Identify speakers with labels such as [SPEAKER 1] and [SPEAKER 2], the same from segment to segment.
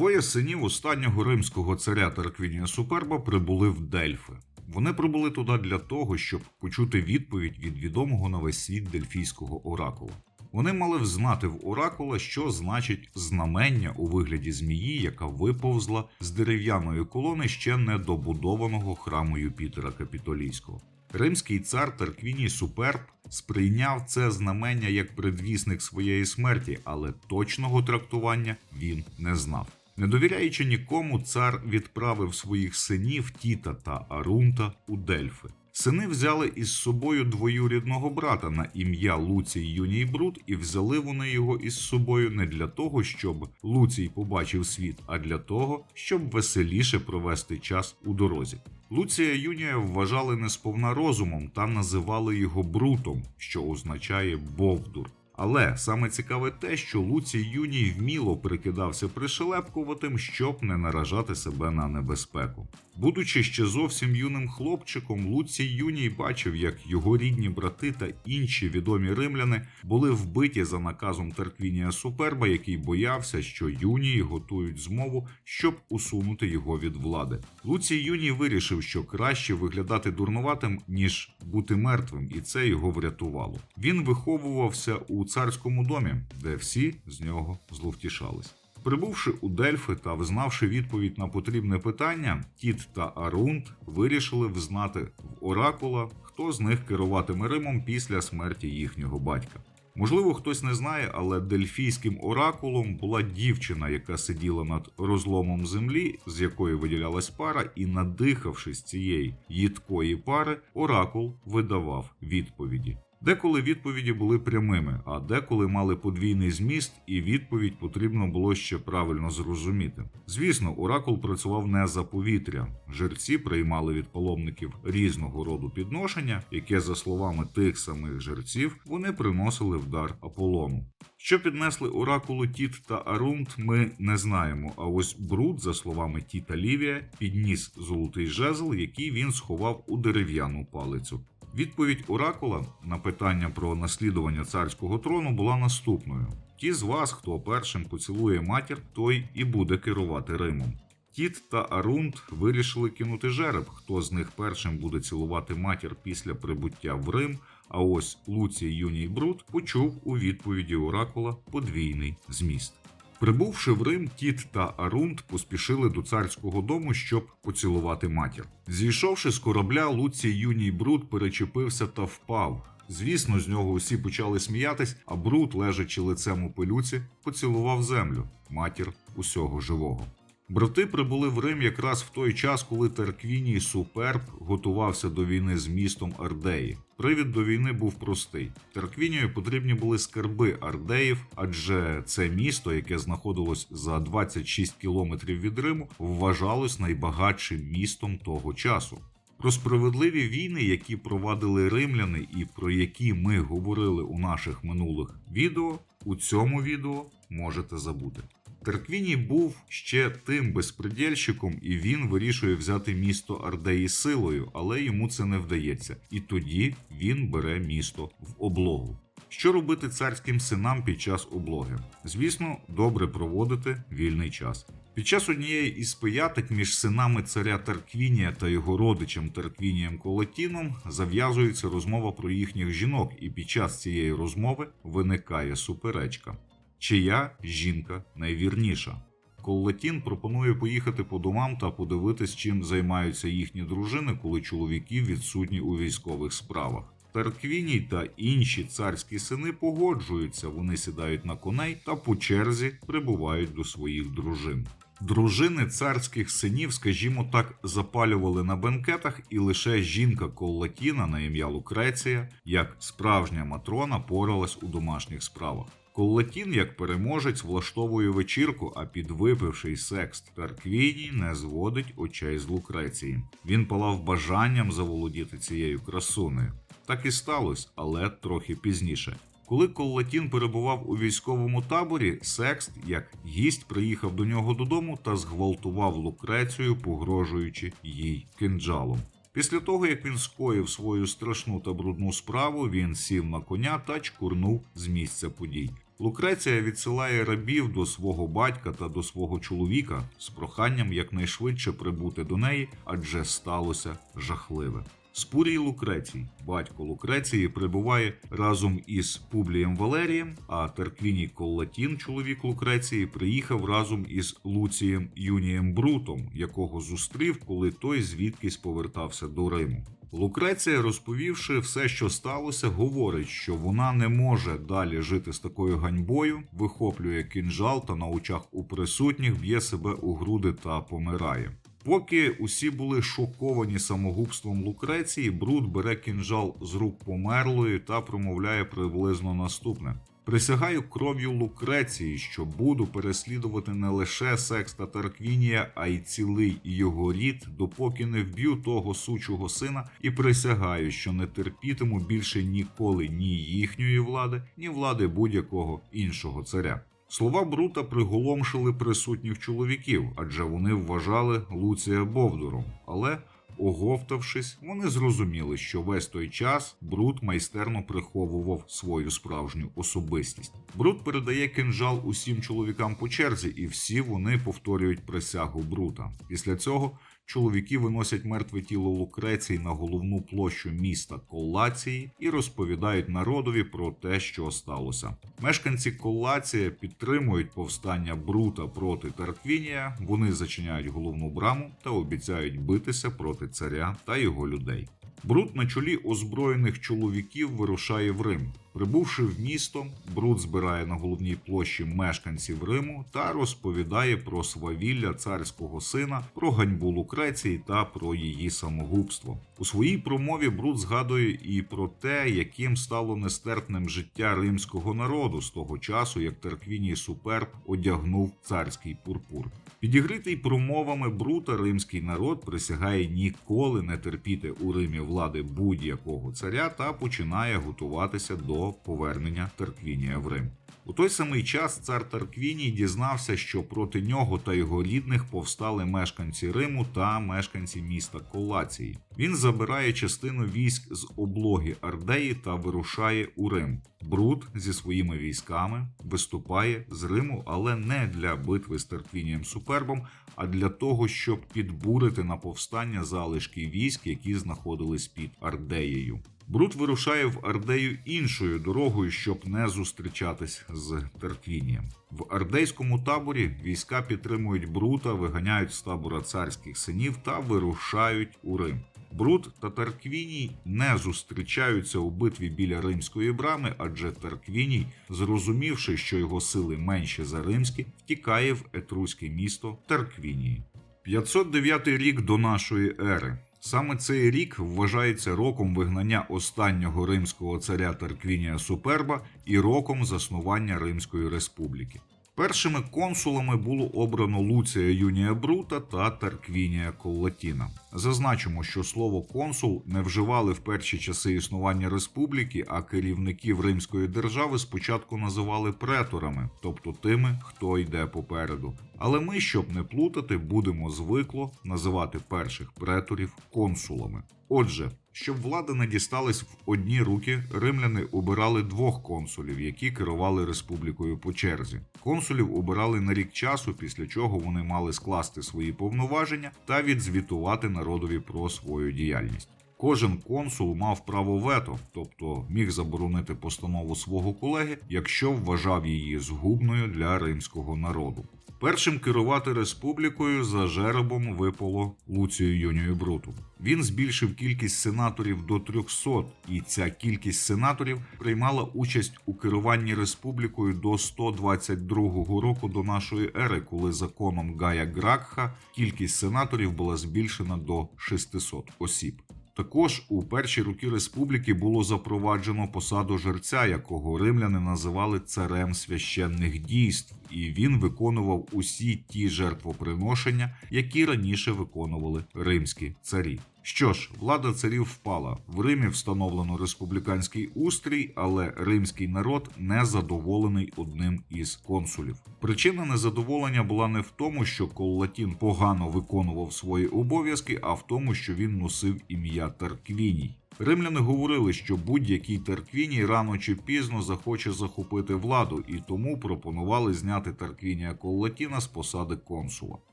[SPEAKER 1] Двоє синів останнього римського царя Тарквінія Суперба прибули в Дельфи. Вони прибули туди для того, щоб почути відповідь від відомого на весь світ дельфійського оракула. Вони мали взнати в оракула, що значить знамення у вигляді змії, яка виповзла з дерев'яної колони ще недобудованого храму Юпітера Капітолійського. Римський цар Тарквіній Суперб сприйняв це знамення як предвісник своєї смерті, але точного трактування він не знав. Не довіряючи нікому, цар відправив своїх синів Тіта та Арунта у Дельфи. Сини взяли із собою двоюрідного брата на ім'я Луцій Юній Брут, і взяли вони його із собою не для того, щоб Луцій побачив світ, а для того, щоб веселіше провести час у дорозі. Луція Юнія вважали несповна розумом та називали його Брутом, що означає Бовдур. Але саме цікаве те, що Луцій Юній вміло прикидався пришелепкуватим, щоб не наражати себе на небезпеку. Будучи ще зовсім юним хлопчиком, Луцій Юній бачив, як його рідні брати та інші відомі римляни були вбиті за наказом Тарквінія Суперба, який боявся, що Юнії готують змову, щоб усунути його від влади. Луцій Юній вирішив, що краще виглядати дурнуватим, ніж бути мертвим, і це його врятувало. Він виховувався у царському домі, де всі з нього зловтішались. Прибувши у Дельфи та взнавши відповідь на потрібне питання, Тіт та Арунт вирішили взнати в оракула, хто з них керуватиме Римом після смерті їхнього батька. Можливо, хтось не знає, але дельфійським оракулом була дівчина, яка сиділа над розломом землі, з якої виділялась пара, і, надихавшись цієї їдкої пари, оракул видавав відповіді. Деколи відповіді були прямими, а деколи мали подвійний зміст, і відповідь потрібно було ще правильно зрозуміти. Звісно, оракул працював не за повітря. Жерці приймали від паломників різного роду підношення, яке, за словами тих самих жерців, вони приносили в дар Аполлону. Що піднесли оракулу Тіт та Арунт, ми не знаємо. А ось Бруд, за словами Тіта Лівія, підніс золотий жезл, який він сховав у дерев'яну палицю. Відповідь Оракула на питання про наслідування царського трону була наступною: ті з вас, хто першим поцілує матір, той і буде керувати Римом. Тіт та Арунт вирішили кинути жереб, хто з них першим буде цілувати матір після прибуття в Рим. А ось Луцій Юній Брут почув у відповіді Оракула подвійний зміст. Прибувши в Рим, Тіт та Арунт поспішили до царського дому, щоб поцілувати матір. Зійшовши з корабля, Луцій Юній Брут перечепився та впав. Звісно, з нього усі почали сміятись, а бруд, лежачи лицем у пилюці, поцілував землю, матір усього живого. Брати прибули в Рим якраз в той час, коли Тарквіній Суперб готувався до війни з містом Ардеї. Привід до війни був простий. Тарквінію потрібні були скарби Ардеїв, адже це місто, яке знаходилось за 26 кілометрів від Риму, вважалось найбагатшим містом того часу. Про справедливі війни, які провадили римляни, і про які ми говорили у наших минулих відео, у цьому відео можете забути. Терквіній був ще тим безпредельщиком, і він вирішує взяти місто Ардеї силою, але йому це не вдається. І тоді він бере місто в облогу. Що робити царським синам під час облоги? Звісно, добре проводити вільний час. Під час однієї із пиятик між синами царя Тарквінія та його родичем Тарквінієм Колотіном зав'язується розмова про їхніх жінок, і під час цієї розмови виникає суперечка. Чия жінка найвірніша? Коллетін пропонує поїхати по домам та подивитись, чим займаються їхні дружини, коли чоловіки відсутні у військових справах. Тарквіній та інші царські сини погоджуються, вони сідають на коней та по черзі прибувають до своїх дружин. Дружини царських синів, скажімо так, запалювали на бенкетах, і лише жінка Коллатіна на ім'я Лукреція, як справжня матрона, поралась у домашніх справах. Коллатін, як переможець, влаштовує вечірку, а підвипивший секст Тарквіній не зводить очей з Лукреції. Він палав бажанням заволодіти цією красунею. Так і сталося, але трохи пізніше. Коли Коллатін перебував у військовому таборі, Секст, як гість, приїхав до нього додому та зґвалтував Лукрецію, погрожуючи їй кинджалом. Після того, як він скоїв свою страшну та брудну справу, він сів на коня та чкурнув з місця подій. Лукреція відсилає рабів до свого батька та до свого чоловіка з проханням якнайшвидше прибути до неї, адже сталося жахливе. Спурій Лукрецій, батько Лукреції, прибуває разом із Публієм Валерієм, а Терквіній Коллатін, чоловік Лукреції, приїхав разом із Луцієм Юнієм Брутом, якого зустрів, коли той звідкись повертався до Риму. Лукреція, розповівши все, що сталося, говорить, що вона не може далі жити з такою ганьбою, вихоплює кінжал та на очах у присутніх б'є себе у груди та помирає. Поки усі були шоковані самогубством Лукреції, Брут бере кінжал з рук померлої та промовляє приблизно наступне. Присягаю кров'ю Лукреції, що буду переслідувати не лише Секста Тарквінія, а й цілий його рід, допоки не вб'ю того сучого сина, і присягаю, що не терпітиму більше ніколи ні їхньої влади, ні влади будь-якого іншого царя. Слова Брута приголомшили присутніх чоловіків, адже вони вважали Луція Бовдуром. Але, оговтавшись, вони зрозуміли, що весь той час Брут майстерно приховував свою справжню особистість. Брут передає кинжал усім чоловікам по черзі, і всі вони повторюють присягу Брута. Після цього чоловіки виносять мертве тіло Лукреції на головну площу міста Коллації і розповідають народові про те, що сталося. Мешканці Коллація підтримують повстання Брута проти Тарквінія. Вони зачиняють головну браму та обіцяють битися проти царя та його людей. Брут на чолі озброєних чоловіків вирушає в Рим. Прибувши в місто, Брут збирає на головній площі мешканців Риму та розповідає про свавілля царського сина, про ганьбу Лукреції та про її самогубство. У своїй промові Брут згадує і про те, яким стало нестерпним життя римського народу з того часу, як Тарквіній Суперб одягнув царський пурпур. Підігритий промовами Брута римський народ присягає ніколи не терпіти у Римі влади будь-якого царя та починає готуватися до повернення Тарквінія в Рим. У той самий час цар Тарквіній дізнався, що проти нього та його рідних повстали мешканці Риму та мешканці міста Колації. Він забирає частину військ з облоги Ардеї та вирушає у Рим. Брут зі своїми військами виступає з Риму, але не для битви з Тарквінієм Супербом, а для того, щоб підбурити на повстання залишки військ, які знаходились під Ардеєю. Брут вирушає в Ардею іншою дорогою, щоб не зустрічатись з Тарквінієм. В ардейському таборі війська підтримують Брута, виганяють з табора царських синів та вирушають у Рим. Брут та Тарквіній не зустрічаються у битві біля римської брами, адже Тарквіній, зрозумівши, що його сили менші за римські, втікає в етруське місто Тарквінії. 509 рік до нашої ери. Саме цей рік вважається роком вигнання останнього римського царя Тарквінія Суперба і роком заснування Римської республіки. Першими консулами було обрано Луція Юнія Брута та Тарквінія Коллатіна. Зазначимо, що слово консул не вживали в перші часи існування республіки, а керівників римської держави спочатку називали преторами, тобто тими, хто йде попереду. Але ми, щоб не плутати, будемо звикло називати перших преторів консулами. Отже, щоб влада не дісталась в одні руки, римляни обирали двох консулів, які керували республікою по черзі. Консулів обирали на рік часу, після чого вони мали скласти свої повноваження та відзвітувати народові про свою діяльність. Кожен консул мав право вето, тобто міг заборонити постанову свого колеги, якщо вважав її згубною для римського народу. Першим керувати республікою за жеребом випало Луцію Юнію Бруту. Він збільшив кількість сенаторів до 300, і ця кількість сенаторів приймала участь у керуванні республікою до 122 року до нашої ери, коли законом Гая Гракха кількість сенаторів була збільшена до 600 осіб. Також у перші роки республіки було запроваджено посаду жерця, якого римляни називали царем священних дійств, і він виконував усі ті жертвоприношення, які раніше виконували римські царі. Що ж, влада царів впала. В Римі встановлено республіканський устрій, але римський народ не задоволений одним із консулів. Причина незадоволення була не в тому, що Коллатін погано виконував свої обов'язки, а в тому, що він носив ім'я Тарквіній. Римляни говорили, що будь-який Тарквіній рано чи пізно захоче захопити владу, і тому пропонували зняти Тарквінія Коллатіна з посади консула.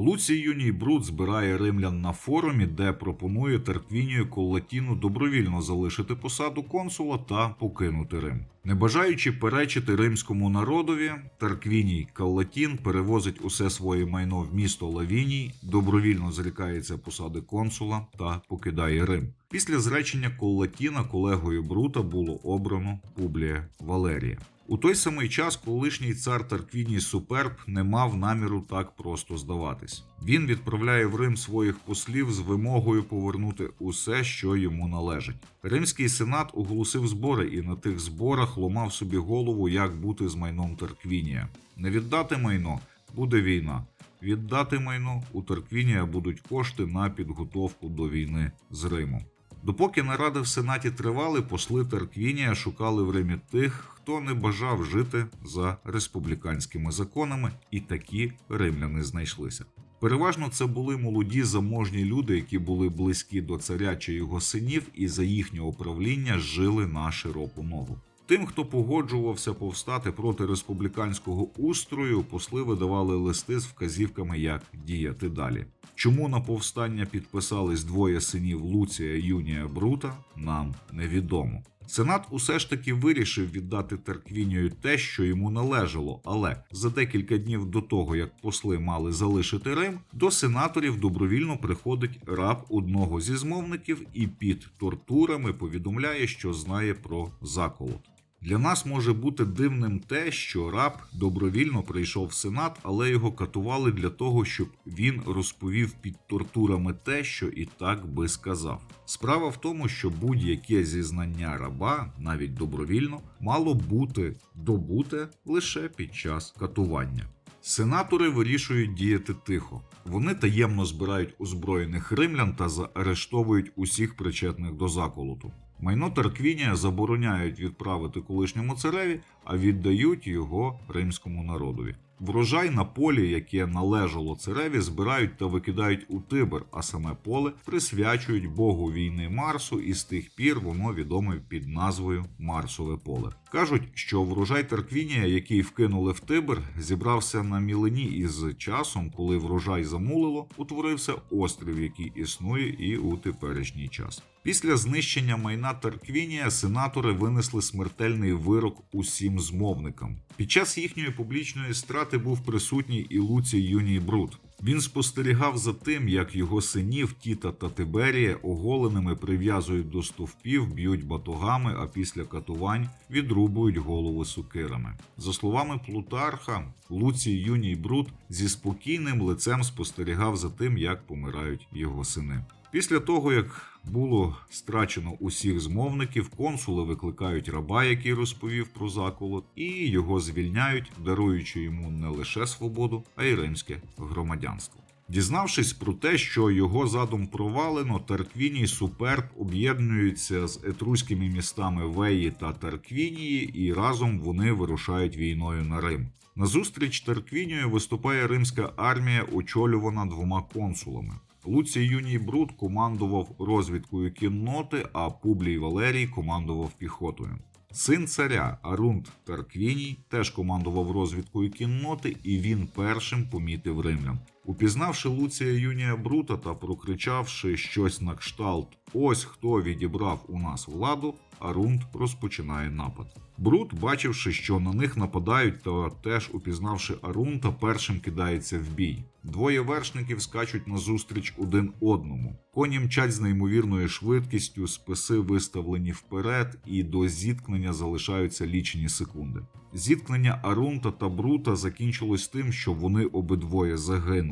[SPEAKER 1] Луцій Юній Бруд збирає римлян на форумі, де пропонує Тарквінію Коллатіну добровільно залишити посаду консула та покинути Рим. Не бажаючи перечити римському народові, Тарквіній Каллатін перевозить усе своє майно в місто Лавіній, добровільно зрікається посади консула та покидає Рим. Після зречення Коллатіна колегою Брута було обрано Публія Валерія. У той самий час колишній цар Тарквіній Суперб не мав наміру так просто здаватись. Він відправляє в Рим своїх послів з вимогою повернути усе, що йому належить. Римський сенат оголосив збори і на тих зборах ломав собі голову, як бути з майном Тарквінія. Не віддати майно буде війна. Віддати майно у Тарквінія будуть кошти на підготовку до війни з Римом. Допоки наради в сенаті тривали, посли Тарквінія шукали в Римі тих, хто не бажав жити за республіканськими законами, і такі римляни знайшлися. Переважно це були молоді заможні люди, які були близькі до царя чи його синів, і за їхнього правління жили на широку ногу. Тим, хто погоджувався повстати проти республіканського устрою, посли видавали листи з вказівками, як діяти далі. Чому на повстання підписались двоє синів Луція Юнія Брута, нам невідомо. Сенат усе ж таки вирішив віддати Тарквінію те, що йому належало, але за декілька днів до того, як посли мали залишити Рим, до сенаторів добровільно приходить раб одного зі змовників і під тортурами повідомляє, що знає про заколот. Для нас може бути дивним те, що раб добровільно прийшов в сенат, але його катували для того, щоб він розповів під тортурами те, що і так би сказав. Справа в тому, що будь-яке зізнання раба, навіть добровільно, мало бути добуте лише під час катування. Сенатори вирішують діяти тихо. Вони таємно збирають озброєних римлян та заарештовують усіх причетних до заколоту. Майно Тарквінія забороняють відправити колишньому цареві, а віддають його римському народові. Врожай на полі, яке належало цареві, збирають та викидають у Тибр, а саме поле присвячують богу війни Марсу, і з тих пір воно відоме під назвою Марсове поле. Кажуть, що врожай Тарквінія, який вкинули в Тибр, зібрався на мілині і з часом, коли врожай замулило, утворився острів, який існує і у теперішній час. Після знищення майна Тарквінія сенатори винесли смертельний вирок усім змовникам. Під час їхньої публічної страти був присутній і Луцій Юній Брут. Він спостерігав за тим, як його синів Тіта та Тиберія оголеними прив'язують до стовпів, б'ють батогами, а після катувань відрубують голови сукирами. За словами Плутарха, Луцій Юній Брут зі спокійним лицем спостерігав за тим, як помирають його сини. Після того, як було страчено усіх змовників, консули викликають раба, який розповів про заколот, і його звільняють, даруючи йому не лише свободу, а й римське громадянство. Дізнавшись про те, що його задум провалено, Тарквіній Суперб об'єднується з етруськими містами Веї та Тарквінії, і разом вони вирушають війною на Рим. Назустріч Тарквінію виступає римська армія, очолювана двома консулами. Луцій Юній Брут командував розвідкою кінноти, а Публій Валерій командував піхотою. Син царя Арунт Тарквіній теж командував розвідкою кінноти, і він першим помітив римлян. Упізнавши Луція Юнія Брута та прокричавши щось на кшталт Ось хто відібрав у нас владу, Арунт розпочинає напад. Брут, бачивши, що на них нападають, та теж упізнавши Арунта, першим кидається в бій. Двоє вершників скачуть назустріч один одному. Коні мчать з неймовірною швидкістю, списи виставлені вперед, і до зіткнення залишаються лічені секунди. Зіткнення Арунта та Брута закінчилось тим, що вони обидвоє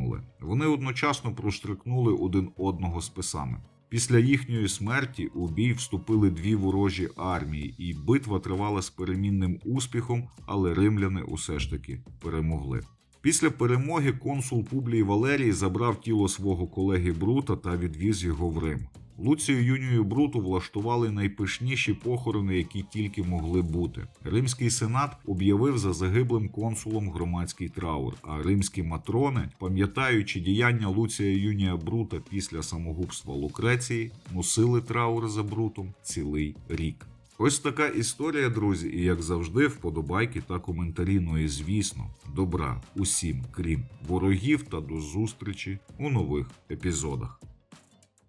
[SPEAKER 1] загинули. Вони одночасно проштрикнули один одного списами. Після їхньої смерті у бій вступили дві ворожі армії, і битва тривала з перемінним успіхом, але римляни усе ж таки перемогли. Після перемоги консул Публій Валерій забрав тіло свого колеги Брута та відвіз його в Рим. Луцію Юнію Бруту влаштували найпишніші похорони, які тільки могли бути. Римський сенат об'явив за загиблим консулом громадський траур, а римські матрони, пам'ятаючи діяння Луція Юнія Брута після самогубства Лукреції, носили траур за Брутом цілий рік. Ось така історія, друзі, і як завжди, вподобайки та коментарі. Ну і звісно, добра усім, крім ворогів, та до зустрічі у нових епізодах.